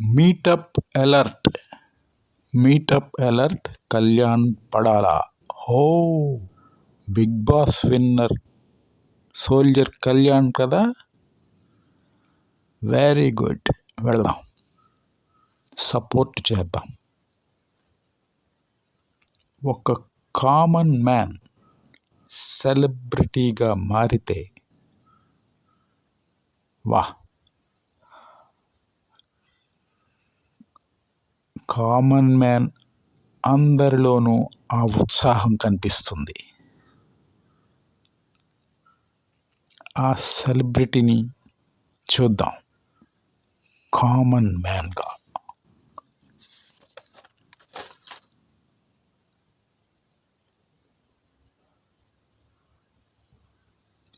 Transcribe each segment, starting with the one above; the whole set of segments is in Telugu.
Meetup alert meetup alert Kalyan Padala? హో Bigg Boss winner soldier Kalyan కదా? Very good. వెళదాం. సపోర్ట్ చేద్దాం. ఒక కామన్ మ్యాన్ సెలబ్రిటీగా మారితే వాహ్ కామన్ మ్యాన్ అందరిలోనూ ఆ ఉత్సాహం కనిపిస్తుంది. ఆ సెలబ్రిటీని చూద్దాం. కామన్ మ్యాన్గా.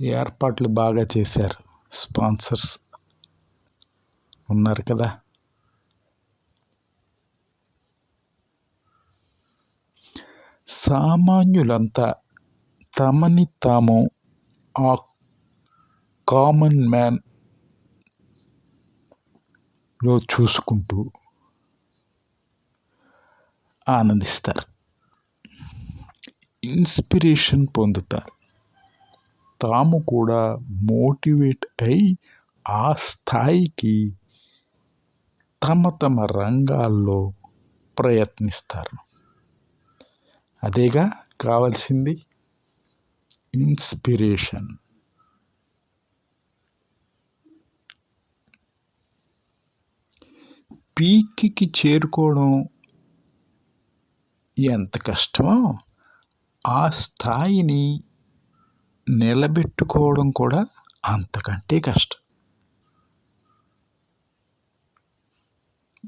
ఏర్పాట్లు బాగా చేశారు. స్పాన్సర్స్ ఉన్నారు కదా. సామాన్యులంతా తమని తాము ఆ కామన్ మ్యాన్లో చూసుకుంటూ ఆనందిస్తారు. ఇన్స్పిరేషన్ పొందుతారు. తాము కూడా మోటివేట్ అయి ఆ స్థాయికి తమ తమ రంగాల్లో ప్రయత్నిస్తారు. అదేగా కావాల్సింది ఇన్స్పిరేషన్. పీక్కి చేరుకోవడం ఎంత కష్టమో ఆ స్థాయిని నిలబెట్టుకోవడం కూడా అంతకంటే కష్టం.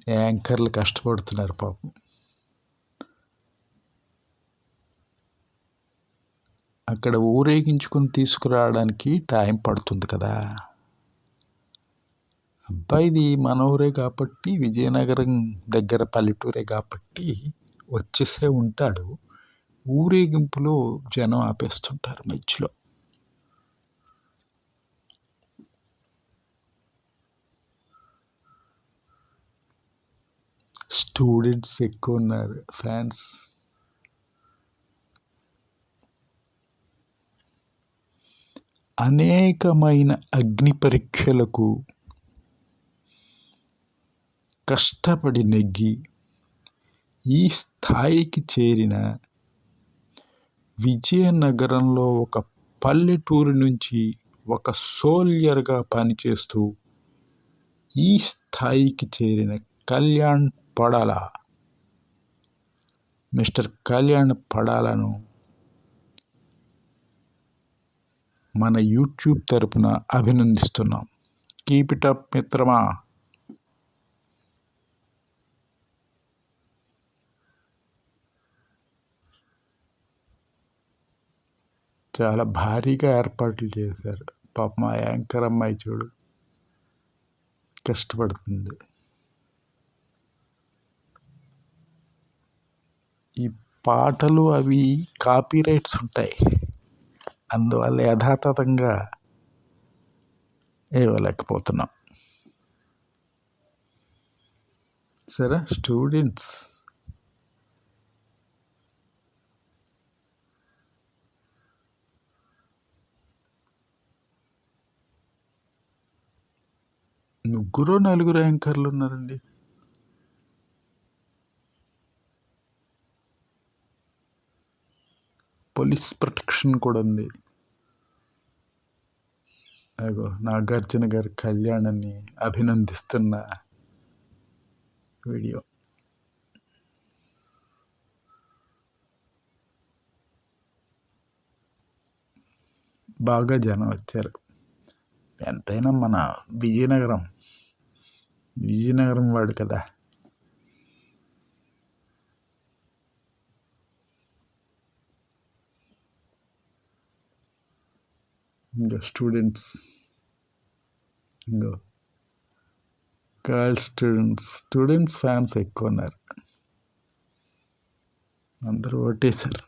యాంకర్లు కష్టపడుతున్నారు పాపం. అక్కడ ఊరేగించుకొని తీసుకురావడానికి టైం పడుతుంది కదా. అబ్బాయిది మన ఊరే కాబట్టి విజయనగరం దగ్గర పల్లెటూరే కాబట్టి వచ్చేసే ఉంటాడు. ఊరేగింపులో జనం ఆపేస్తుంటారు మధ్యలో. స్టూడెంట్స్ ఎక్కువ ఉన్నారు. ఫ్యాన్స్ అనేకమైన అగ్ని పరీక్షలకు కష్టపడి నెగ్గి ఈ స్థాయికి చేరిన విజయనగరంలో ఒక పల్లెటూరు నుంచి ఒక సోల్జర్గా పనిచేస్తూ ఈ స్థాయికి చేరిన కళ్యాణ్ పడాల మిస్టర్ కళ్యాణ్ పడాలను మన యూట్యూబ్ తరపున అభినందిస్తున్నాం. కీప్ ఇట్ అప్ మిత్రమా. చాలా భారీగా ఏర్పాట్లు చేశారు. పాప మా యాంకర్ అమ్మాయి చూడు. కష్టపడుతుంది. ఈ పాటలు అవి కాపీ రైట్స్ ఉంటాయి. అందువల్ల యథాతథంగా ఇవ్వలేకపోతున్నాం సరే స్టూడెంట్స్. ముగ్గురు నలుగురు యాంకర్లు ఉన్నారండి. పోలీస్ ప్రొటెక్షన్ కూడా ఉంది. అగో నాగార్జున గారి కళ్యాణాన్ని అభినందిస్తున్న వీడియో. బాగా జనం వచ్చారు. ఎంతైనా మన విజయనగరం. విజయనగరం వాడు కదా. ఇంకా స్టూడెంట్స్ ఇంకా గర్ల్స్ స్టూడెంట్స్ స్టూడెంట్స్ ఫ్యాన్స్ ఎక్కువ ఉన్నారు. అందరూ ఓటేశారు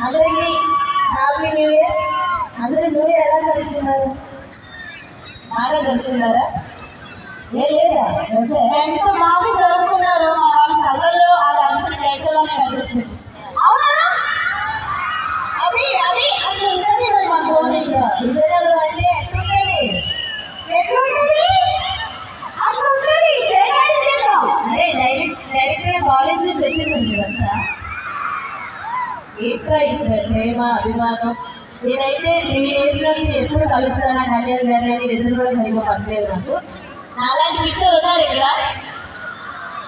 అందరికీ హ్యాపీ న్యూ ఇయర్ అందరూ న్యూ ఇయర్ ఎలా జరుపుకున్నారు? బాగా జరుపుకున్నారా? ఏ లేదా? ఓకే. ఎంత బాగా జరుపుకున్నారో. మా వాళ్ళ కళ్ళల్లో ఆ లంచం రేఖలోనే కనిపిస్తుంది. అవునా? అది అది అక్కడ ఉంటుంది మరి మా పోనీలో విజయనగరం అంటే ఏంట్రా ప్రేమ అభిమానం? నేనైతే త్రీ డేస్ నుంచి ఎప్పుడు కలుస్తానా కళ్యాణ్ గారిని అని నిద్ర కూడా సరిగ్గా పట్టలేదు నాకు. నాలాంటి పిక్చర్ ఉన్నారు ఇక్కడ.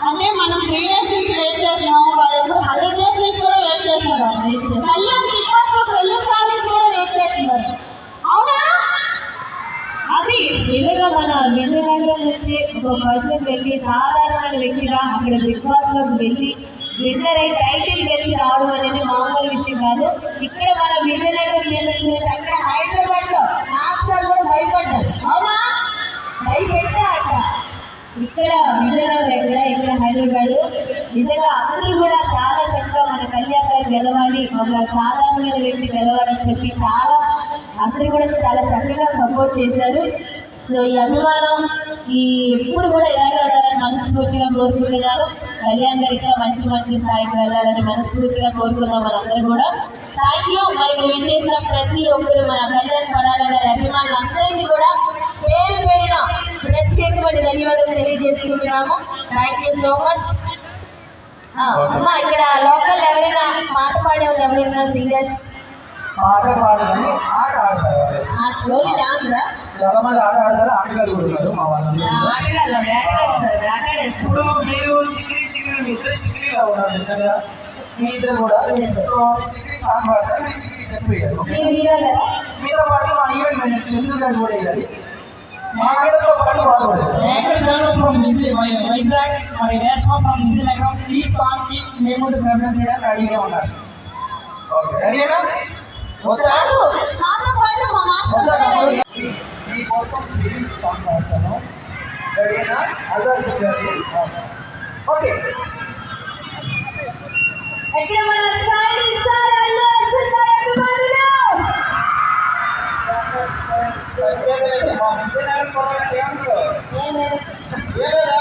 అంటే మనం త్రీ డేస్ నుంచి వెయిట్ చేస్తున్నాం. వాళ్ళు ఎప్పుడు హండ్రెడ్ డేస్ నుంచి కూడా వెయిట్ చేస్తున్నారు. కళ్యాణ్ బిగ్ బాస్లో పెళ్ళి కాలేజ్ కూడా వెయిట్ చేస్తున్నారు. అవునా? అది నిజంగా మన విజయనగరం నుంచి ఒక పర్సన్ వెళ్ళి సాధారణమైన వ్యక్తిగా అక్కడ బిగ్ బాస్లోకి వెళ్ళి విన్నర్ టైటిల్ గెలిచి రావడం అనేది మామూలు విషయం కాదు. ఇక్కడ మన విజయనగరం మెంబర్స్ అక్కడ హైదరాబాద్లో నాక్సార్ కూడా భయపడ్డారు. అవునా? భయపెట్టా అక్కడ. ఇక్కడ విజయనగరం ఎక్కడ? ఇక్కడ హైదరాబాద్. నిజంగా అందరూ కూడా చాలా చక్కగా మన కళ్యాణ్ గారు గెలవాలి ఒక సాధారణమైన వ్యక్తి గెలవాలని చెప్పి చాలా అందరూ కూడా చాలా చక్కగా సపోర్ట్ చేశారు. సో ఈ అభిమానం ఈ ఎప్పుడు కూడా ఇలాగే ఉండాలని మనస్ఫూర్తిగా కోరుకుంటున్నాను. కళ్యాణ్ గారి ఇంకా మంచి మంచి స్థాయికి వెళ్ళాలని మనస్ఫూర్తిగా కోరుకుందాం మనందరం కూడా. థ్యాంక్ యూ మరి ఇక్కడ చేసిన ప్రతి ఒక్కరు మన కళ్యాణ్ పడాల గారి అభిమానులు అందరికీ కూడా పేరు పేరున ప్రత్యేకమైన ధన్యవాదాలు తెలియజేసుకుంటున్నాము. థ్యాంక్ యూ సో మచ్ అమ్మ ఇక్కడ లోకల్ ఎవరైనా పాట పాడేవారు ఎవరైనా సింగర్స్ పాట పాడదని ఆట ఆడతారు. చాలా మంది ఆట ఆడతారు ఆటగాళ్ళు కూడా ఉన్నారు మా వాళ్ళందరూ ఇప్పుడు మీరు చిక్కిరి చిక్కిరి మీ ఇద్దరు చిక్కిరిగా ఉన్నారు నిజంగా మీ ఇద్దరు కూడా. సో మీ చిక్కిరి సాంగ్ పాడతారు మీ చిక్కిరి స్టెప్ వేయాలి మీతో పాటు మా ఈవెంట్ మేనేజర్ చందు గారు కూడా వేయాలి. మా నగరంలో పాటు వాళ్ళు కూడా వైజాగ్ మరి రేష్మ ఫ్రమ్ విజయనగరం ఈ సాంగ్కి మేము ప్రయత్నం చేయడానికి రెడీగా ఉన్నారు ఓకే రెడీనా ఓకే మాతో పాటు మా మాస్టర్ కూడా రెడీ. మీకోసం ఫిలిమ్స్ సాంగ్ పాడతాను రెడీనా అల్లు చెప్పండి ఓకే ఎక్కడ మన సాయి సార్ అల్లు అర్జున్ గారి అభిమానులు మా విజయనగరం కుర్రాళ్ళకి ఏమంటారు? ఏం లేదు. ఏ లేదా?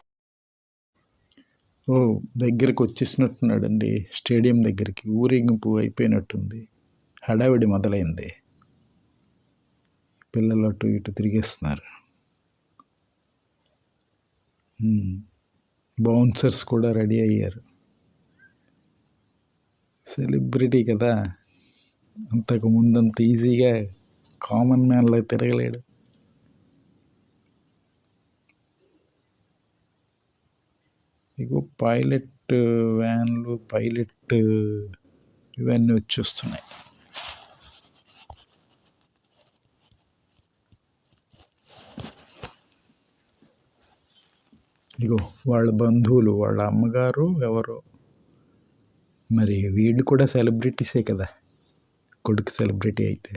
ఓ దగ్గరకు వచ్చేసినట్టున్నాడండి స్టేడియం దగ్గరికి. ఊరేగింపు అయిపోయినట్టుంది. హడావిడి మొదలైంది. పిల్లలు అటు ఇటు తిరిగేస్తున్నారు. బౌన్సర్స్ కూడా రెడీ అయ్యారు. సెలబ్రిటీ కదా. అంతకు ముందంత ఈజీగా కామన్ మ్యాన్లో తిరగలేడు. ఇగో పైలట్ వ్యాన్లు పైలట్ ఇవన్నీ వచ్చేస్తున్నాయి. ఇగో వాళ్ళ బంధువులు వాళ్ళ అమ్మగారు ఎవరో. మరి వీళ్ళు కూడా సెలబ్రిటీసే కదా కొడుకు సెలబ్రిటీ అయితే.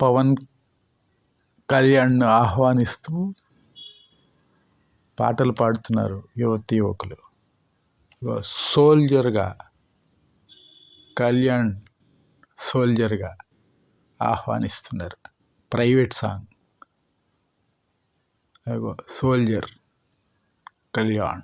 పవన్ కళ్యాణ్ను ఆహ్వానిస్తూ పాటలు పాడుతున్నారు యువతి యువకులు. సోల్జర్గా కళ్యాణ్ సోల్జర్గా ఆహ్వానిస్తున్నారు ప్రైవేట్ సాంగ్. అగో soldier Kalyan.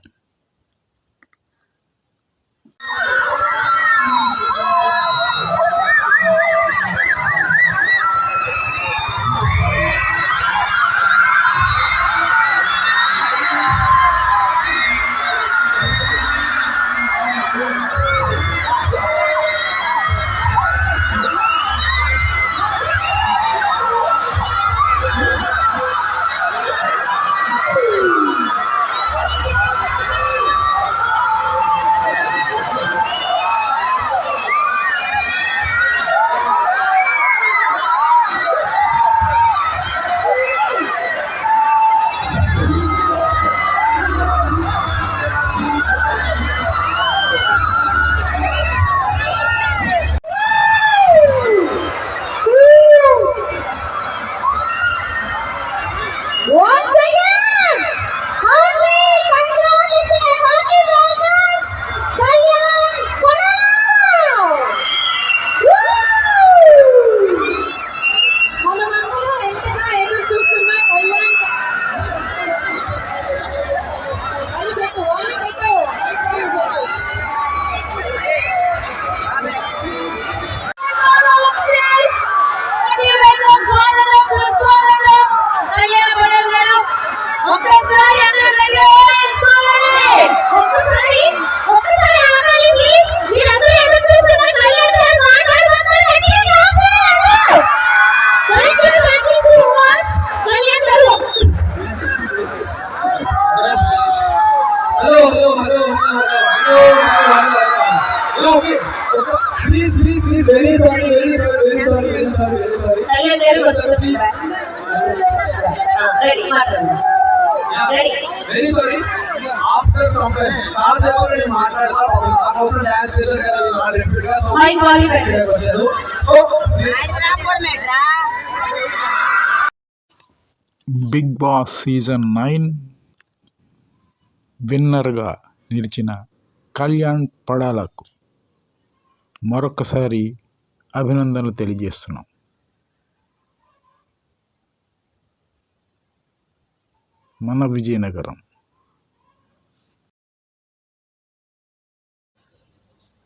Very sorry after some time కాసేపు నేను మాట్లాడతా నా కోసం డాన్స్ చేశారు కదా వీళ్ళు నా రిపీట్గా సో మైక్ వాల్యూమ్ పెట్టండి. వచ్చాను so Bigg Boss season nine విన్నర్గా నిలిచిన కళ్యాణ్ పడాలకు మరొకసారి అభినందనలు తెలియజేస్తున్నాం. మన విజయనగరం.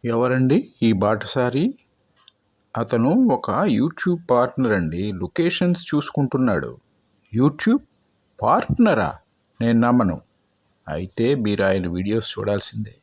ఎవరండి ఈ బాటసారి? అతను ఒక యూట్యూబ్ పార్ట్నర్ అండి. లొకేషన్స్ చూసుకుంటున్నాడు. యూట్యూబ్ పార్ట్నరా? నేను నమ్మను. అయితే మీరు ఆయన వీడియోస్ చూడాల్సిందే.